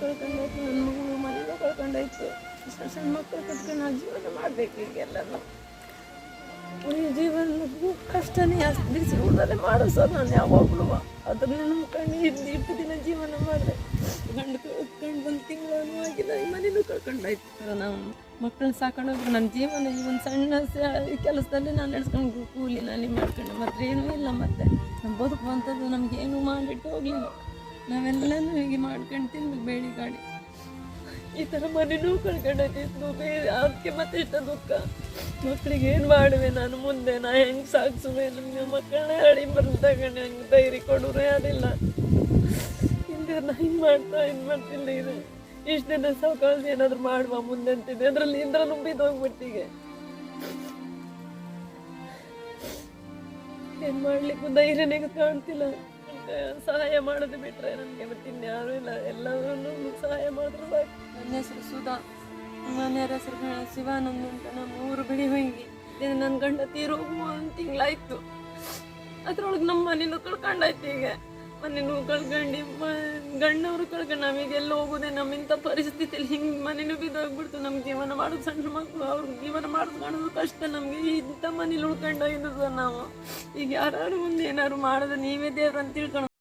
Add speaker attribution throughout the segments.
Speaker 1: ಕಳ್ಕೊಂಡಾಯ್ತು ನನ್ನ ಮಗಳು ಮನೇನು ಕಳ್ಕೊಂಡಾಯ್ತು ಸಣ್ಣ ಸಣ್ಣ ಮಕ್ಕಳು ಕಟ್ಕೊಂಡು ನಾವು ಜೀವನ ಮಾಡಬೇಕು ಈಗೆಲ್ಲ ನಾವು ಈ ಜೀವನಕ್ಕೂ ಕಷ್ಟನೇ ಅಷ್ಟು ಬಿಸಿ ಉಳ್ದಲ್ಲೇ ಮಾಡೋ ಸರ್ ನಾನು ಯಾವಾಗಲೂ. ಅದನ್ನ ನಂಬ್ಕೊಂಡು ಇದ್ದು ಇಟ್ಟು ದಿನ ಜೀವನ ಮಾಡಿದೆ. ಗಂಡು ಕಳ್ಕೊಂಡು ಒಂದು ತಿಂಗಳು ಆಗಿಲ್ಲ ಈ ಮನೇನು ಕಳ್ಕೊಂಡಾಯ್ತು ಸರ್ ನಾವು ಮಕ್ಕಳನ್ನ ಸಾಕೊಂಡೋಗ್ರು ನನ್ನ ಜೀವನ ಈ ಒಂದು ಸಣ್ಣ ಕೆಲಸದಲ್ಲಿ ನಾನು ನಡೆಸ್ಕೊಂಡು ಕೂಲಿ ನಾನು ಮಾಡ್ಕೊಂಡು, ಮಾತ್ರ ಏನೂ ಇಲ್ಲ ಮತ್ತೆ. ನಮ್ಮ ಬದುಕುವಂಥದ್ದು ನಮ್ಗೆ ನಮಗೇನು ಮಾಡಿಟ್ಟು ಹೋಗ್ಲಿಲ್ಲ. ನಾವೆಲ್ಲನೂ ಹೀಗೆ ಮಾಡ್ಕೊಂಡು ತಿನ್ಬೇಕು ಬೇಡಿ ಗಾಡಿ. ಈ ಥರ ಮನೆನೂ ಕಳ್ಕೊಂಡೈತಿತ್ತು ಬೇರೆ ಅದಕ್ಕೆ ಮತ್ತೆ ಇಷ್ಟ ದುಃಖ. ಮಕ್ಕಳಿಗೆ ಏನು ಮಾಡುವೆ ನಾನು ಮುಂದೆ? ನಾ ಹೆಂಗೆ ಸಾಗಿಸುವೆ ನಮಗೆ ಮಕ್ಕಳನ್ನ ಹಳಿ ಬರೆದು ತಗೊಂಡು ಹೆಂಗೆ ಧೈರ್ಯ ಕೊಡೋರು ಯಾರಿಲ್ಲ. ಹಿಂದೆ ನಾ ಹಿಂಗೆ ಮಾಡ್ತಾ ಇದು ಮಾಡ್ತಿಲ್ಲ ಇದು ಇಷ್ಟು ದಿನ ಸಾವಕಾಶ ಏನಾದರೂ ಮಾಡುವ ಮುಂದೆ ಅಂತಿದ್ದೆ. ಅದರಲ್ಲಿ ಇಂದ್ರ ನುಂಬಿದ್ದು ಹೋಗ್ಬಿಟ್ಟಿಗೆ ಏನು ಮಾಡ್ಲಿಕ್ಕೂ ಧೈರ್ಯನೇ ಕಾಣ್ತಿಲ್ಲ. ಸಹಾಯ ಮಾಡೋದು ಬಿಟ್ರೆ ನನಗೆ ಮತ್ತೆ ಯಾರು ಇಲ್ಲ. ಎಲ್ಲರೂ ಸಹಾಯ ಮಾಡಿದ್ರು ಸಾಕು. ನನ್ನ ಹೆಸರು ಸುಧಾ. ಮನೆಯವ್ರ ಹೆಸರು ಶಿವಾನಂದ ಅಂತ ನಮ್ಮ ಊರು ಬಿಳಿ ಹೋಗಿ. ನನ್ನ ಗಂಡ ತೀರೋಗು ಅಂತ ತಿಂಗಳಾಯ್ತು. ಅದ್ರೊಳಗೆ ನಮ್ಮ ಮನೇನು ಕಳ್ಕೊಂಡಾಯ್ತು ಈಗ. ಮನೇನು ಕಳ್ಕೊಂಡು ಗಂಡವರು ಕಳ್ಕೊಂಡು ನಮಗೆಲ್ಲ ಹೋಗೋದೆ ನಮ್ಮ ಇಂಥ ಪರಿಸ್ಥಿತಿಯಲ್ಲಿ ಹಿಂಗೆ ಮನೇನು ಬಿದ್ದೋಗ್ಬಿಡ್ತು. ನಮ್ಮ ಜೀವನ ಮಾಡೋದು ಸಣ್ಣ ಮಕ್ಕಳು ಅವ್ರ ಜೀವನ ಮಾಡೋದು ಕಷ್ಟ. ನಮಗೆ ಇಂಥ ಮನೇಲಿ ಉಳ್ಕೊಂಡಾಗಿದ್ದು ಸರ್ ನಾವು. ಈಗ ಯಾರು ಮುಂದೆ ಏನಾದ್ರು ಮಾಡೋದು ನೀವೇ ದೇವ್ರು ಅಂತ ತಿಳ್ಕೊಂಡು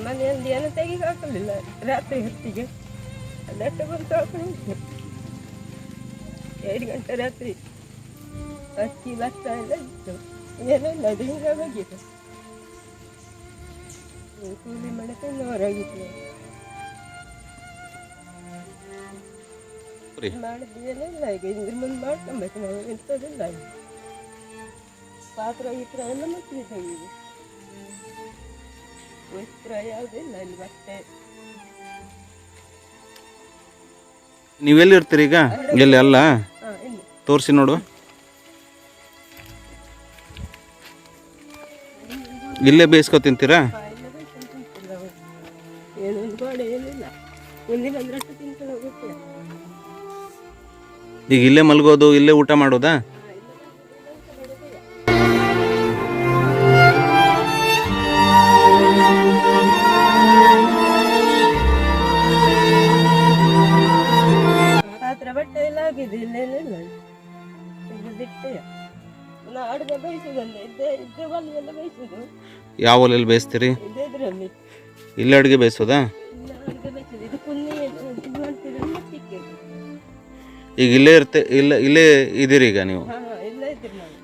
Speaker 2: ಮನೆಯಲ್ಲಿ ಏನು ತೆಗಿಗೆ ಹಾಕಲಿಲ್ಲ ರಾತ್ರಿ ಹೊತ್ತಿಗೆ ಅದಟ್ಟು ಬಂದು ಹಾಕೊಂಡು ಎರಡು ಗಂಟೆ ರಾತ್ರಿ ಅಕ್ಕಿ ಭತ್ತ ಎಲ್ಲ ಇತ್ತು ಏನಿಲ್ಲ ಅದು ಹಿಂಗೆ ಹೋಗಿದೆ ಕೂಲಿ ಮಾಡ್ಕೊಂಡು ಹೊರಗಿತ್ತು ಮಾಡಿದ್ದು ಏನಿಲ್ಲ ಈಗ ಇದ್ರ ಮುಂದೆ ಮಾಡ್ಕೊಬೇಕು ನಾವು ಎಂಥದಿಲ್ಲ ಈಗ ಪಾತ್ರ ಗೀತ್ರ ಎಲ್ಲ ಮುಚ್ಚಿದೆ ವಸ್ತ್ರ ಯಾವುದಿಲ್ಲ ಇಲ್ಲಿ ಬಟ್ಟೆ
Speaker 3: ನೀವೆಲ್ಲಿ ಇರ್ತೀರಿ ಈಗ? ಎಲ್ಲಿ ಅಲ್ಲ?
Speaker 2: ಹಾಂ ಇಲ್ಲಿ.
Speaker 3: ತೋರಿಸಿ ನೋಡು. ಇಲ್ಲೇ ಬೇಯಿಸ್ಕೊ ತಿಂತೀರಾ.
Speaker 2: ಏನು ಒಂದು ಗೋಡೆ ಏನಿಲ್ಲ. ಅಂದ್ರೆ ಹೋಗುತ್ತೆ
Speaker 3: ಈಗ ಇಲ್ಲೇ ಮಲಗೋದು ಇಲ್ಲೇ ಊಟ ಮಾಡೋದಾ?
Speaker 2: ನಾ ಅಡುಗೆ ಬೇಯಿಸೋದಲ್ಲ ಇದ್ದೇ ಇದ್ದೇ ಒಲೆಯೆಲ್ಲ ಬೇಯಿಸೋದು.
Speaker 3: ಯಾವ ಒಲೆಯಲ್ಲಿ ಬೇಯಿಸ್ತೀರಿ?
Speaker 2: ಇದೇ ಇದರಲ್ಲಿ.
Speaker 3: ಇಲ್ಲೇ ಅಡುಗೆ ಬೇಯಿಸೋದಾ?
Speaker 2: ಇಲ್ಲ ಅಡುಗೆ ಬೇಯಿಸೋದು. ಇದು ಕುನ್ನಿ ಇದು ಮಾಡ್ತಿದ್ರೆ ಮತ್ತಿಕ್ಕೆ
Speaker 3: ಈಗ ಇಲ್ಲೇ ಇರ್ತೆ ಇಲ್ಲ ಇಲ್ಲೇ ಇದ್ದೀರಿ ಈಗ ನೀವು?
Speaker 2: ಹಾಂ ಇದ್ರಿ ನಾವು.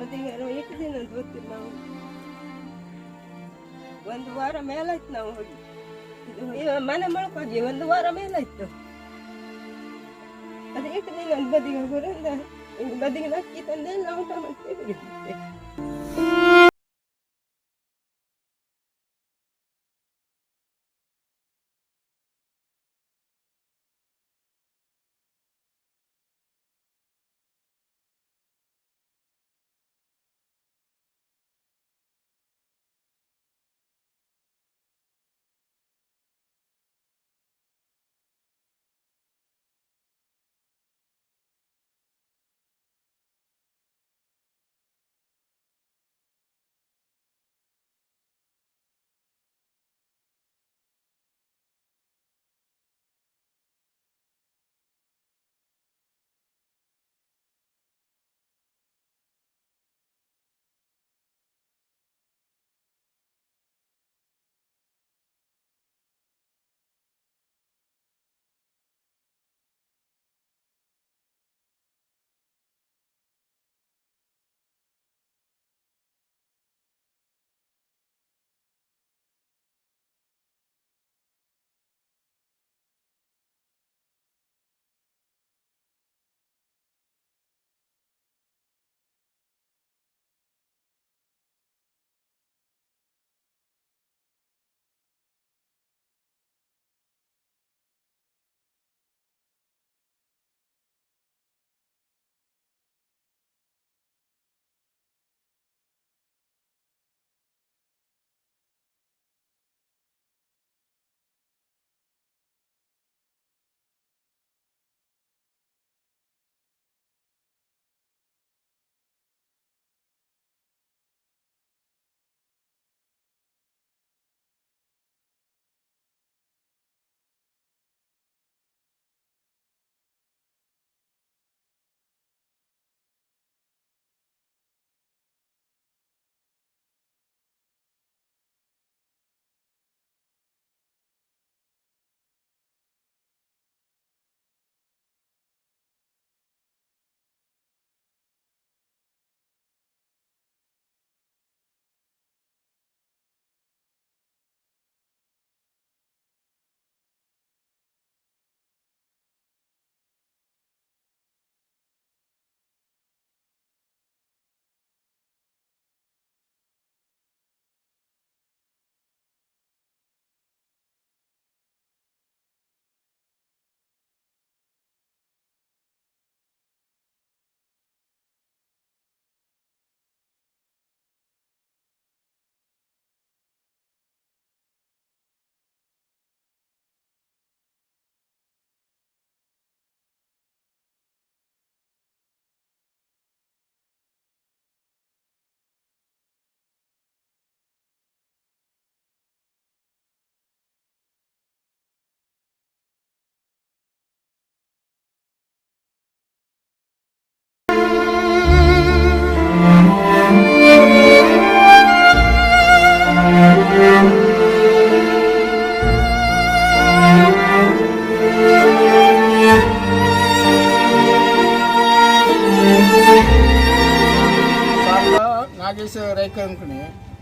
Speaker 2: ಅದೀಗ ಎಷ್ಟು ದಿನ ಅಂತ ಗೊತ್ತಿಲ್ಲ ನಾವು. ಒಂದು ವಾರ ಮೇಲಾಯ್ತು ನಾವು ಹೋಗಿ. ಇದು ಇವ- ಮನೆ ಮಾಡ್ಕೊಂಡ್ವಿ ಒಂದು ವಾರ ಮೇಲಾಯ್ತು. ಅದು ಎಷ್ಟು ದಿನ ಅಂತ ಬದಿಗೆ ಹೋಗೋರಿಂದ ಬದಿಗೆ ಅಕ್ಕಿ ತಂದೆ ನಾವು ಊಟ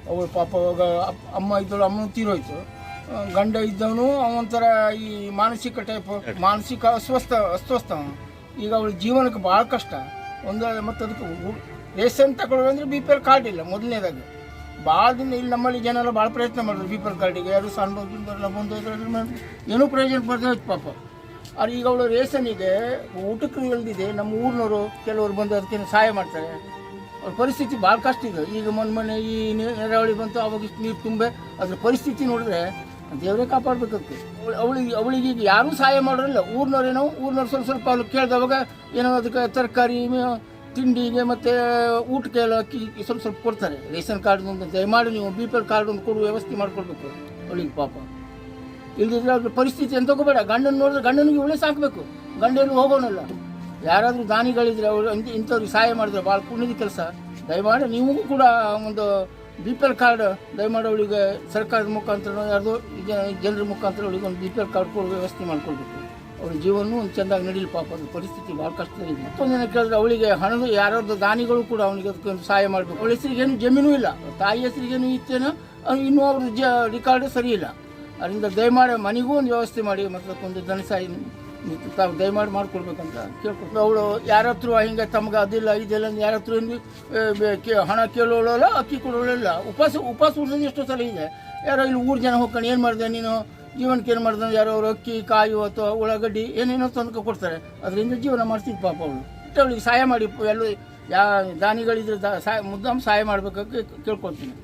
Speaker 2: ಮಾಡ್ತೇವೆ
Speaker 4: ಪಾಪ ಅವಾಗ ಅಮ್ಮ ಇದ್ದಳು, ಅಮ್ಮನೂ ತೀರೋಯ್ತು ಗಂಡ ಇದ್ದವನು ಅವನೊಂಥರ ಈ ಮಾನಸಿಕ ಟೈಪ್ ಮಾನಸಿಕ ಅಸ್ವಸ್ಥ ಅಸ್ವಸ್ಥ ಅವನು. ಈಗ ಅವಳ ಜೀವನಕ್ಕೆ ಭಾಳ ಕಷ್ಟ. ಒಂದು ಮತ್ತು ಅದಕ್ಕೆ ರೇಷನ್ ತಗೊಳ್ಳೋದಂದ್ರೆ ಬಿ ಪಿ ಎಲ್ ಕಾರ್ಡ್ ಇಲ್ಲ, ಮೊದಲನೇದಾಗಿ. ಭಾಳ ದಿನ ಇಲ್ಲಿ ನಮ್ಮಲ್ಲಿ ಜನ ಎಲ್ಲ ಭಾಳ ಪ್ರಯತ್ನ ಮಾಡಿದ್ರು ಬಿ ಪಿ ಎಲ್ ಕಾರ್ಡಿಗೆ ಯಾರು ಸಣ್ಣ ಎಲ್ಲ ಬಂದು ಏನೂ ಪ್ರಯೋಜನ ಬರ್ದೇ ಹೋಯ್ತು ಪಾಪ. ಆದ್ರೆ ಈಗ ಅವಳು ರೇಷನಿಗೆ ಊಟಕ್ಕೆ ಇಲ್ದಿದೆ. ನಮ್ಮ ಊರಿನವರು ಕೆಲವರು ಬಂದು ಅದಕ್ಕೆ ಸಹಾಯ ಮಾಡ್ತಾರೆ. ಪರಿಸ್ಥಿತಿ ಭಾಳ ಕಷ್ಟ ಇದೆ. ಈಗ ಮೊನ್ನೆ ಮೊನ್ನೆ ಈ ನೀರಾವಳಿ ಬಂತು, ಅವಾಗ ಇಷ್ಟು ನೀರು ತುಂಬೆ. ಅದ್ರ ಪರಿಸ್ಥಿತಿ ನೋಡಿದ್ರೆ ದೇವರೇ ಕಾಪಾಡ್ಬೇಕಂತೆ. ಅವಳಿಗೆ ಅವಳಿಗೆ ಈಗ ಯಾರೂ ಸಹಾಯ ಮಾಡೋರಿಲ್ಲ. ಊರಿನವ್ರೇನೋ ಊರಿನವ್ರು ಸ್ವಲ್ಪ ಸ್ವಲ್ಪ ಅವ್ರು ಕೇಳಿದವಾಗ ಏನೋ ಅದಕ್ಕೆ ತರಕಾರಿ ತಿಂಡಿಗೆ ಮತ್ತು ಊಟಕ್ಕೆ ಎಲ್ಲ ಅಕ್ಕಿ ಸ್ವಲ್ಪ ಸ್ವಲ್ಪ ಕೊಡ್ತಾರೆ. ರೇಷನ್ ಕಾರ್ಡ್ ದಯಮಾಡಿ ನೀವು ಬಿ ಪಿ ಎಲ್ ಕಾರ್ಡ್ ಒಂದು ಕೊಡುವ ವ್ಯವಸ್ಥೆ ಮಾಡಿಕೊಡ್ಬೇಕು ಅವಳಿಗೆ ಪಾಪ. ಇಲ್ಲದಿದ್ರೆ ಅವ್ರ ಪರಿಸ್ಥಿತಿ ಅಂತ ತಗೋಬೇಡ ಗಂಡನ ನೋಡಿದ್ರೆ ಗಂಡನಿಗೆ ಇವಳೇ ಸಾಕಬೇಕು. ಗಂಡೇನು ಹೋಗೋನಲ್ಲ. ಯಾರಾದರೂ ದಾನಿಗಳಿದ್ರೆ ಅವರು ಇಂಥ ಇಂಥವ್ರಿಗೆ ಸಹಾಯ ಮಾಡಿದ್ರೆ ಭಾಳ ಪುಣ್ಯದ ಕೆಲಸ. ದಯಮಾಡಿ ನೀವು ಕೂಡ ಒಂದು ಬಿ ಪಿ ಎಲ್ ಕಾರ್ಡ್, ದಯಮಾಡಿ ಅವಳಿಗೆ ಸರ್ಕಾರದ ಮುಖಾಂತರ ಯಾರ್ದೋ ಜನರ ಮುಖಾಂತರ ಅವಳಿಗೆ ಒಂದು ಬಿ ಪಿ ಎಲ್ ಕಾರ್ಡ್ ಕೊಡುವ ವ್ಯವಸ್ಥೆ ಮಾಡ್ಕೊಳ್ಬೇಕು. ಅವ್ರ ಜೀವನ ಒಂದು ಚೆಂದಾಗಿ ನಡೀಲಿ ಪಾಪ, ಅದು ಪರಿಸ್ಥಿತಿ ಭಾಳ ಕಷ್ಟ ಇದೆ. ಮತ್ತೊಂದೇನು ಕೇಳಿದ್ರೆ ಅವಳಿಗೆ ಹಣದ ಯಾರಾದ್ರು ದಾನಿಗಳು ಕೂಡ ಅವನಿಗೆ ಅದಕ್ಕೆ ಒಂದು ಸಹಾಯ ಮಾಡಬೇಕು. ಅವಳ ಹೆಸರಿಗೇನು ಜಮೀನು ಇಲ್ಲ. ತಾಯಿ ಹೆಸರಿಗೇನು ಇತ್ತೇನೋ ಇನ್ನೂ ಅವ್ರ ಜ ರಿಕಾರ್ಡ್ ಸರಿ ಇಲ್ಲ. ಅದರಿಂದ ದಯಮಾಡಿ ಮನೆಗೂ ಒಂದು ವ್ಯವಸ್ಥೆ ಮಾಡಿ ಮತ್ತೊಂದು ಧನ ಸಹಾಯ ತಾವು ದಯಮಾಡಿ ಮಾಡ್ಕೊಡ್ಬೇಕಂತ ಕೇಳ್ಕೊಟ್ಟು ಅವಳು ಯಾರ ಹತ್ರ ಹಿಂಗೆ ತಮ್ಗೆ ಅದಿಲ್ಲ, ಇದಿಲ್ಲ ಯಾರ ಹತ್ರ ಹಣ ಕೇಳೋಳಲ್ಲ, ಅಕ್ಕಿ ಕೊಡೋಳಲ್ಲ. ಉಪವಾಸ ಉಪವಾಸ ಉಳಿಸೋದು ಎಷ್ಟೋ ಸಲ ಇದೆ. ಯಾರೋ ಇಲ್ಲಿ ಊರು ಜನ ಹೋಗ್ಕೊಂಡು ಏನು ಮಾಡಿದೆ ನೀನು? ಜೀವನಕ್ಕೆ ಏನು ಮಾಡಿದೆ ಯಾರೋ ಅವ್ರು ಅಕ್ಕಿ, ಕಾಯಿ ಅಥವಾ ಉಳ್ಳಾಗಡ್ಡಿ ಏನೇನೋ ತಂದ್ಕೊ ಕೊಡ್ತಾರೆ. ಅದರಿಂದ ಜೀವನ ಮಾಡ್ತಿದ್ದು ಪಾಪ ಅವಳು ಅವಳಿಗೆ ಸಹಾಯ ಮಾಡಿ, ಎಲ್ಲೂ ಯಾ ದಾನಿಗಳಿದ್ರೆ ಸಹಾಯ ಮುದ್ದಾಮ್ ಸಹಾಯ ಮಾಡ್ಬೇಕಾಗಿ ಕೇಳ್ಕೊಳ್ತೀನಿ.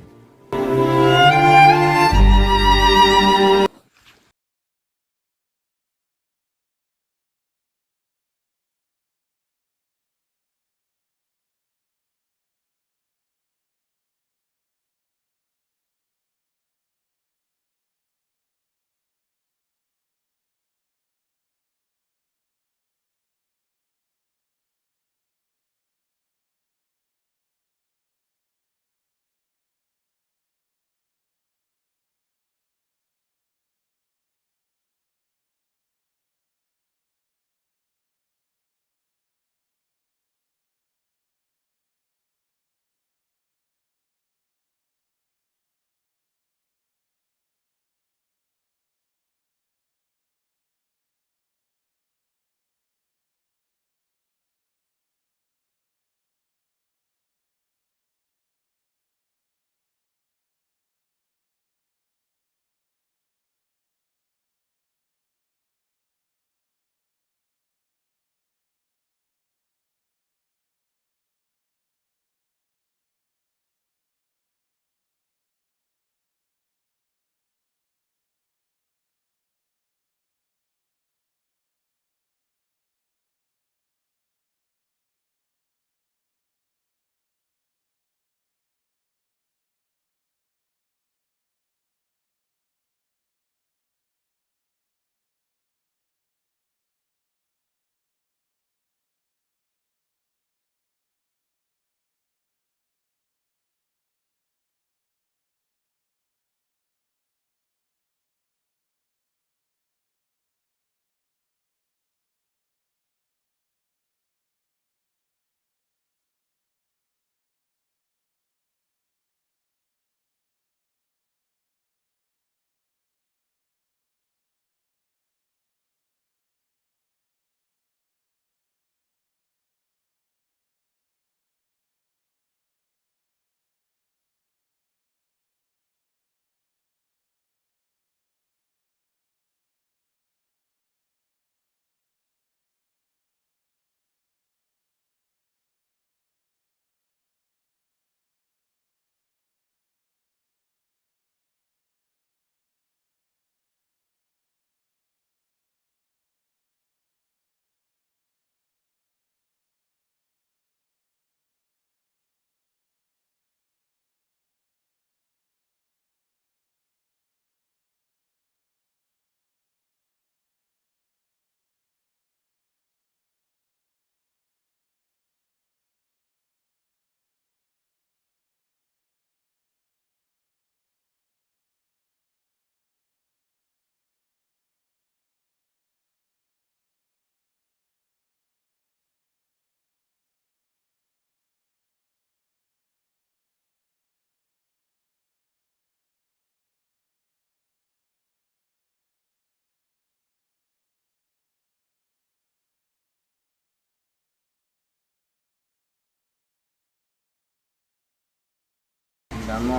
Speaker 5: ನಮ್ಮ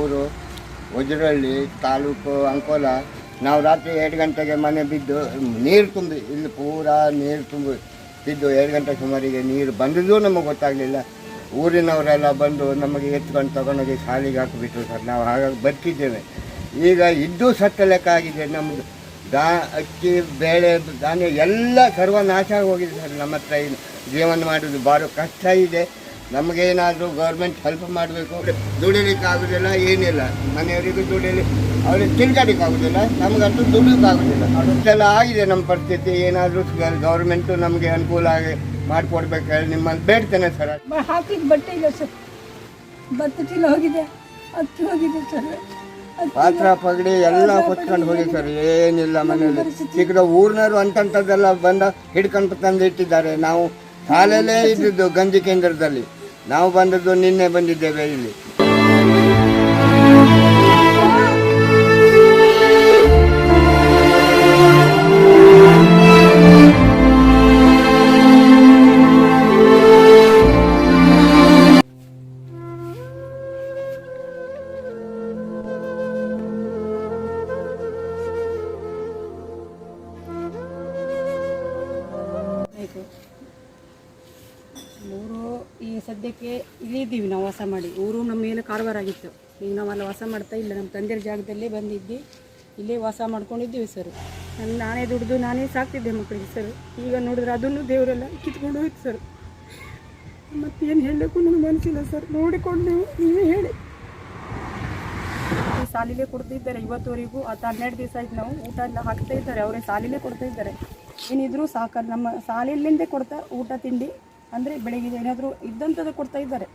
Speaker 5: ಊರು ವಜ್ರಹಳ್ಳಿ ತಾಲೂಕು ಅಂಕೋಲ. ನಾವು ರಾತ್ರಿ ಎರಡು ಗಂಟೆಗೆ ಮನೆ ಬಿದ್ದು, ನೀರು ತುಂಬಿ, ಇಲ್ಲಿ ಪೂರಾ ನೀರು ತುಂಬಿ ಬಿದ್ದು ಎರಡು ಗಂಟೆ ಸುಮಾರಿಗೆ ನೀರು ಬಂದಿದ್ದು ನಮಗೆ ಗೊತ್ತಾಗಲಿಲ್ಲ. ಊರಿನವರೆಲ್ಲ ಬಂದು ನಮಗೆ ಎತ್ಕೊಂಡು ತಗೊಂಡೋಗಿ ಶಾಲೆಗೆ ಹಾಕಿಬಿಟ್ರು ಸರ್. ನಾವು ಹಾಗಾಗಿ ಬದುಕಿದ್ದೇವೆ. ಈಗ ಇದ್ದು ಸತ್ತ ಲೆಕ್ಕ ಆಗಿದೆ ನಮ್ಮದು ದಾ, ಅಕ್ಕಿ, ಬೇಳೆ, ಧಾನ್ಯ ಎಲ್ಲ ಸರ್ವನಾಶ ಹೋಗಿದೆ ಸರ್ ನಮ್ಮ ಹತ್ರ. ಜೀವನ ಮಾಡೋದು ಭಾಳ ಕಷ್ಟ ಇದೆ. ನಮಗೇನಾದರೂ ಗೌರ್ಮೆಂಟ್ ಹೆಲ್ಪ್ ಮಾಡಬೇಕು ದುಡಿಲಿಕ್ಕೆ ಆಗೋದಿಲ್ಲ ಏನಿಲ್ಲ. ಮನೆಯವರಿಗೂ ದುಡಿಲಿ ಅವ್ರಿಗೆ ತಿರ್ಗಾಡಿಕ್ಕೆ ಆಗೋದಿಲ್ಲ ನಮಗಂತೂ ದುಡಿಲಿಕ್ಕೆ ಆಗೋದಿಲ್ಲ ಅಷ್ಟೆಲ್ಲ ಆಗಿದೆ ನಮ್ಮ ಪರಿಸ್ಥಿತಿ. ಏನಾದರೂ ಗೌರ್ಮೆಂಟು ನಮಗೆ ಅನುಕೂಲ ಆಗಿ ಮಾಡಿಕೊಡ್ಬೇಕು ಹೇಳಿ ನಿಮ್ಮಲ್ಲಿ ಬೇಡ್ತೇನೆ ಸರ್.
Speaker 1: ಹಾಕಿದ ಬಟ್ಟೆ ಇಲ್ಲ ಸರ್. ಭತ್ತ ಚೀಲ ಹೋಗಿದೆ. ಅಕ್ಕಿ ಹೋಗಿದೆ ಸರ್.
Speaker 5: ಪಾತ್ರ ಪಗಡಿ ಎಲ್ಲ ಕೊಚ್ಕೊಂಡು ಹೋಗಿ ಸರ್. ಏನಿಲ್ಲ ಮನೆಯಲ್ಲಿ. ಈಗ ಊರಿನವರು ಅಂತಂಥದ್ದೆಲ್ಲ ಬಂದ ಹಿಡ್ಕೊಂಡು ತಂದು ಇಟ್ಟಿದ್ದಾರೆ. ನಾವು ಶಾಲೆಯಲ್ಲೇ ಇದ್ದಿದ್ದು ಗಂಜಿ ಕೇಂದ್ರದಲ್ಲಿ. ನಾವು ಬಂದದ್ದು ನಿನ್ನೆ ಬಂದಿದ್ದೇವೆ ಇಲ್ಲಿ.
Speaker 6: ಸದ್ಯಕ್ಕೆ ಇಲ್ಲಿ ಇದ್ದೀವಿ ನಾವು ವಾಸ ಮಾಡಿ. ಊರು ನಮ್ಮ ಮೇಲೆ ಕಾರವಾರ ಆಗಿತ್ತು. ಈಗ ನಾವೆಲ್ಲ ವಾಸ ಮಾಡ್ತಾ ಇಲ್ಲ. ನಮ್ಮ ತಂದೆಯ ಜಾಗದಲ್ಲೇ ಬಂದಿದ್ದು ಇಲ್ಲೇ ವಾಸ ಮಾಡ್ಕೊಂಡಿದ್ದೀವಿ ಸರ್. ನಾನು ನಾನೇ ದುಡ್ದು ನಾನೇ ಸಾಕ್ತಿದ್ದೆ ಮಕ್ಕಳಿಗೆ ಸರ್. ಈಗ ನೋಡಿದ್ರೆ ಅದನ್ನು ದೇವರೆಲ್ಲ ಕಿತ್ಕೊಂಡು ಹೋಯ್ತು ಸರ್. ಮತ್ತೇನು ಹೇಳೋಕ್ಕೂ ನನಗೆ ಮನಸ್ಸಿಲ್ಲ ಸರ್. ನೋಡಿಕೊಂಡು ನೀವು ನೀವೇ ಹೇಳಿ. ಸಾಲಿಲೇ ಕೊಡ್ತಾ ಕೊಡ್ತಿದ್ದಾರೆ. ಇವತ್ತುವರೆಗೂ ಹತ್ತು ಹನ್ನೆರಡು ದಿವಸ ಆಯ್ತು ನಾವು ಊಟ ಎಲ್ಲ ಹಾಕ್ತಾ ಇದ್ದಾರೆ. ಅವರೇ ಸಾಲಿಲೇ ಕೊಡ್ತಾ ಇದ್ದಾರೆ. ಏನಿದ್ರು ಸಾಕಲ್ಲ. ನಮ್ಮ ಸಾಲಿಲಿಂದೇ ಕೊಡ್ತಾ ಊಟ, ತಿಂಡಿ. ಅಂದರೆ ಬೆಳಗ್ಗೆ ಏನಾದರೂ ಇದ್ದಂಥದ್ದು ಕೊಡ್ತಾ ಇದ್ದಾರೆ.